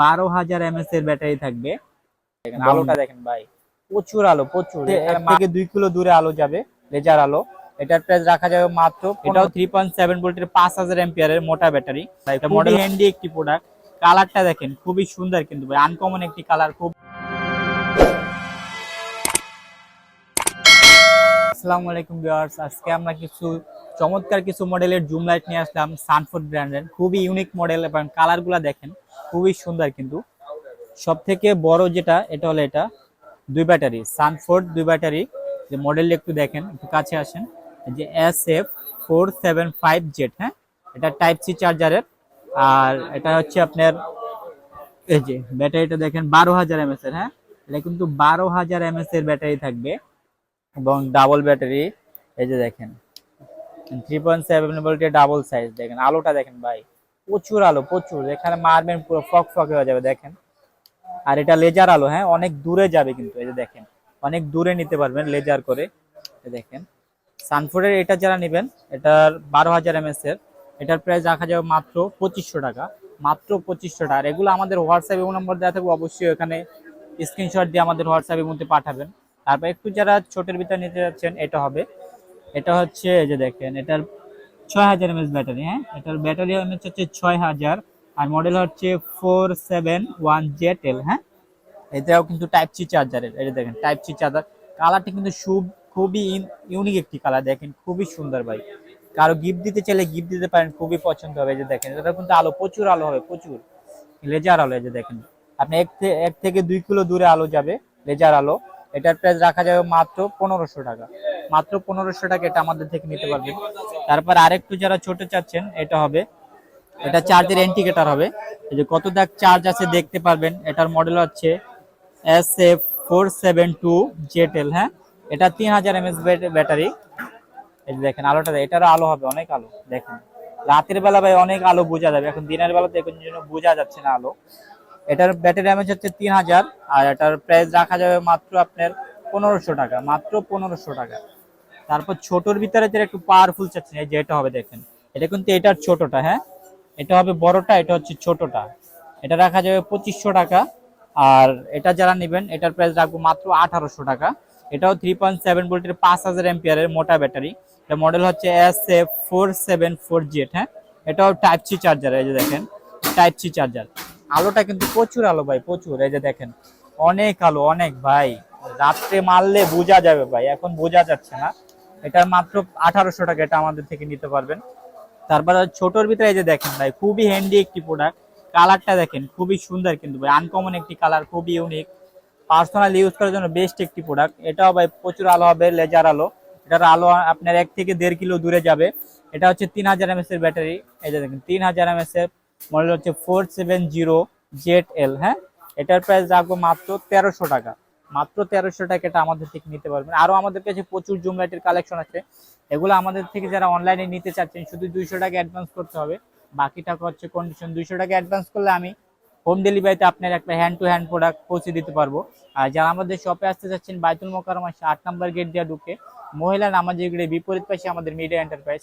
বারো হাজার এমএস এর ব্যাটারি থাকবে। আলোটা দেখেন ভাই। প্রচুর আলো প্রচুর। থেকে দুই কিলো দূরে আলো যাবে লেজার আলো। এটার প্রাইস রাখা যাবে মাত্র এটাও থ্রি পয়েন্ট সেভেন ভোল্টের পাঁচ হাজার এম্পিয়ারের মোটা ব্যাটারি। মডেল হ্যান্ডি একটি প্রোডাক্ট কালারটা দেখেন খুবই সুন্দর কিন্তু ভাই আনকমন একটি কালার খুব আসসালামু আলাইকুম ভিউয়ার্স আজকে আমরা কিছু চমৎকার কিছু মডেলের জুম লাইট নিয়ে আসলাম সানফুড ব্র্যান্ডের। খুবই ইউনিক মডেল এবং কালারগুলো দেখেন, খুবই সুন্দর কিন্তু। সব থেকে বড় যেটা, এটা হলো এটা, দুই ব্যাটারি সানফোর্ড দুই ব্যাটারি যে মডেলটা একটু দেখেন, একটু কাছে আসেন। যে S F four seven five Z হ্যাঁ? এটা টাইপ সি চার্জারের আর এটা হচ্ছে আপনার, এই যে ব্যাটারিটা দেখেন বারো হাজার এমএস এর হ্যাঁ? এটা কিন্তু বারো হাজার এমএস এর ব্যাটারি থাকবে। এবং ডাবল ব্যাটারি এই যে দেখেন। থ্রি পয়েন্ট সেভেন ভোল্টের ডাবল সাইজ দেখেন, আলোটা দেখেন ভাই। প্রচুর আলো, প্রচুর। এখানে মারবেন পুরো ফক ফক হয়ে যাবে, দেখেন। আর এটা লেজার আলো হ্যাঁ অনেক দূরে যাবে কিন্তু, এই যে দেখেন। অনেক দূরে নিতে পারবেন লেজার করে দেখেন। সানফোর্ডের এটা যারা নেবেন, এটার বারো হাজার এমএস এর, এটার প্রাইস রাখা যাবে মাত্র পঁচিশশো টাকা, মাত্র পঁচিশশো টাকা। আর এগুলো আমাদের হোয়াটসঅ্যাপ এবং নম্বর দেওয়া থাকবে, অবশ্যই এখানে স্ক্রিনশট দিয়ে আমাদের হোয়াটসঅ্যাপের মধ্যে পাঠাবেন। তারপর একটু যারা ছোটের ভিতরে নিতে যাচ্ছেন, এটা হবে। এটা হচ্ছে এই যে দেখেন, এটার ছয় হাজার এমএস ব্যাটারি হ্যাঁ? এটার ব্যাটারি এমএস হচ্ছে ছয় হাজার, আর মডেল হচ্ছে four seven one Z L হ্যাঁ? এটাও কিন্তু টাইপ সি চার্জারের যে দেখেন টাইপ সি চার্জার কালারটা কিন্তু খুব খুবই ইউনিক একটি কালার দেখেন, খুবই সুন্দর ভাই। কারও গিফট দিতে চাইলে গিফট দিতে পারেন, খুবই পছন্দ হবে যে দেখেন এটা কিন্তু আলো, প্রচুর আলো হবে, প্রচুর। লেজার আলো যে দেখেন। আপনি এক এক থেকে দুই কিলো দূরে আলো যাবে লেজার আলো, এটার প্রাইস রাখা যাবে মাত্র পনেরোশো টাকা। মাত্র পনেরোশো টাকা এটা আমাদের থেকে নিতে পারবেন তারপর আরেকটু যারা ছোট চাচ্ছেন, এটা হবে। এটা চার্জের ইন্ডিকেটর হবে। যে কত দাগ চার্জ আছে দেখতে পারবেন। এটার মডেল হচ্ছে S F four seven two Z L হ্যাঁ? এটা তিন হাজার এমএস ব্যাটারি এই দেখেন, আলোটা দেখ- এটারও আলো হবে, অনেক আলো। দেখেন। রাতের বেলা ভাই অনেক আলো বোঝা যাবে। এখন দিনের বেলা তো এখন জন্য বোঝা যাচ্ছে না আলো। এটার ব্যাটারি এমএচ হচ্ছে তিন হাজার, আর এটার প্রাইস রাখা যাবে মাত্র আপনার পনেরোশো টাকা, মাত্র পনেরোশো টাকা। তারপর ছোটর ভিতরে যেটা একটু পাওয়ারফুল চাচ্ছেন এই যে এটা হবে দেখেন। এটা কিন্তু এটার ছোটটা হ্যাঁ? এটা হবে বড়টা, এটা হচ্ছে ছোটটা। এটা রাখা যাবে পঁচিশশো টাকা। আর এটা যারা নেবেন, এটার প্রাইস রাখব মাত্র আঠারোশো টাকা। এটাও থ্রি পয়েন্ট সেভেন ভোল্টের পাঁচ হাজার এম্পিয়ারের মোটা ব্যাটারি। এটা মডেল হচ্ছে S F four seven four Z হ্যাঁ? এটাও টাইপ সি চার্জার এই যে দেখেন টাইপ সি চার্জার আলোটা কিন্তু প্রচুর আলো ভাই, প্রচুর। এই যে দেখেন, অনেক আলো, অনেক ভাই। রাত্রে মারলে বোঝা যাবে ভাই, এখন বোঝা যাচ্ছে না। এটার মাত্র আঠারোশো টাকা এটা আমাদের থেকে নিতে পারবেন। তারপরে ছোটর ভিতরে এই যে দেখেন ভাই, খুবই হ্যান্ডি একটি প্রোডাক্ট কালারটা দেখেন, খুবই সুন্দর কিন্তু ভাই আনকমন একটি কালার খুবই ইউনিক পার্সোনাল ইউজ করার জন্য বেস্ট একটি প্রোডাক্ট এটাও ভাই প্রচুর আলো হবে লেজার আলো। এটার আলো আপনার এক থেকে দেড় কিলো দূরে যাবে। এটা হচ্ছে তিন হাজার এমএস এর ব্যাটারি এই যে দেখেন, তিন হাজার এমএস এর মডেল হচ্ছে four seven zero Z L হ্যাঁ? এটার প্রাইস রাখব মাত্র তেরোশো টাকা। মাত্র তেরোশো টাকা এটা আমাদের থেকে নিতে পারবেন। আরও আমাদের কাছে প্রচুর জুম লাইটের কালেকশন আছে। এগুলো আমাদের থেকে যারা অনলাইনে নিতে চাচ্ছেন, শুধু দুইশো টাকা অ্যাডভান্স করতে হবে। বাকি টাকা হচ্ছে কন্ডিশন দুইশো টাকা অ্যাডভান্স করলে আমি হোম ডেলিভারিতে আপনার একটা হ্যান্ড টু হ্যান্ড প্রোডাক্ট পৌঁছে দিতে পারব। আর যারা আমাদের শপে আসতে চাচ্ছেন, বাইতুল মোকারমা আট নাম্বার গেট দিয়ে ঢুকে, মহিলা নামাজের গেটে বিপরীত পাশে আমাদের মিডিয়া এন্টারপ্রাইজ